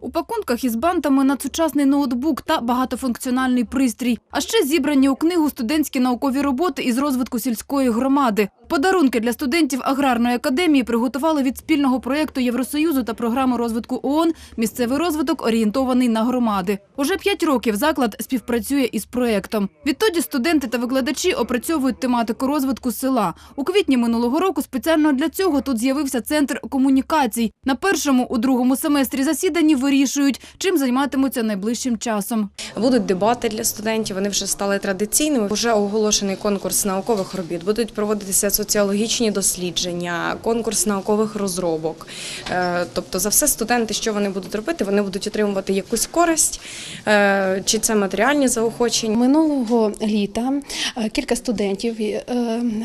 У пакунках із бантами надсучасний ноутбук та багатофункціональний пристрій. А ще зібрані у книгу студентські наукові роботи із розвитку сільської громади. Подарунки для студентів аграрної академії приготували від спільного проєкту Євросоюзу та програми розвитку ООН «Місцевий розвиток орієнтований на громади». Уже п'ять років заклад співпрацює із проєктом. Відтоді студенти та викладачі опрацьовують тематику розвитку села. У квітні минулого року спеціально для цього тут з'явився центр комунікацій. На першому, у другому семестрі засіданні вирішують, чим займатимуться найближчим часом. Будуть дебати для студентів, вони вже стали традиційними. Вже оголошений конкурс наукових робіт. Будуть проводитися соціологічні дослідження, конкурс наукових розробок. Е, Тобто, за все студенти, що вони будуть робити, вони будуть отримувати якусь користь, е, чи це матеріальні заохочення. Минулого літа е, кілька студентів,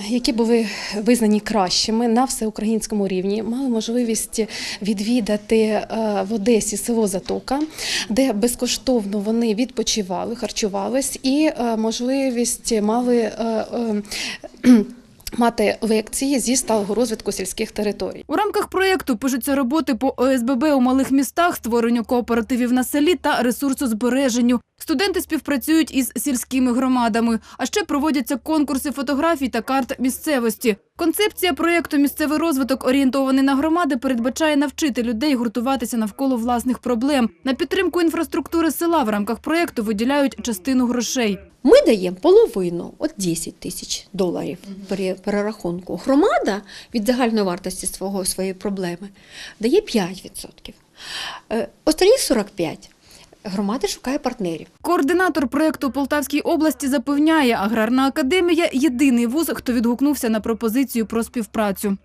які були визнані кращими на всеукраїнському рівні, мали можливість відвідати в Одесі село Затока, де безкоштовно вони відпочивали, харчувались і е, можливість мали. е, е, Мати лекції зі сталого розвитку сільських територій. У рамках проєкту пишуться роботи по ОСББ у малих містах, створенню кооперативів на селі та ресурсозбереженню. Студенти співпрацюють із сільськими громадами, а ще проводяться конкурси фотографій та карт місцевості. Концепція проєкту «Місцевий розвиток орієнтований на громади» передбачає навчити людей гуртуватися навколо власних проблем. На підтримку інфраструктури села в рамках проєкту виділяють частину грошей. Ми даємо половину, от 10 тисяч доларів при перерахунку. Громада від загальної вартості свого, своєї проблеми дає 5%. Е, Останні 45% громада шукає партнерів. Координатор проєкту Полтавській області запевняє, аграрна академія – єдиний вуз, хто відгукнувся на пропозицію про співпрацю.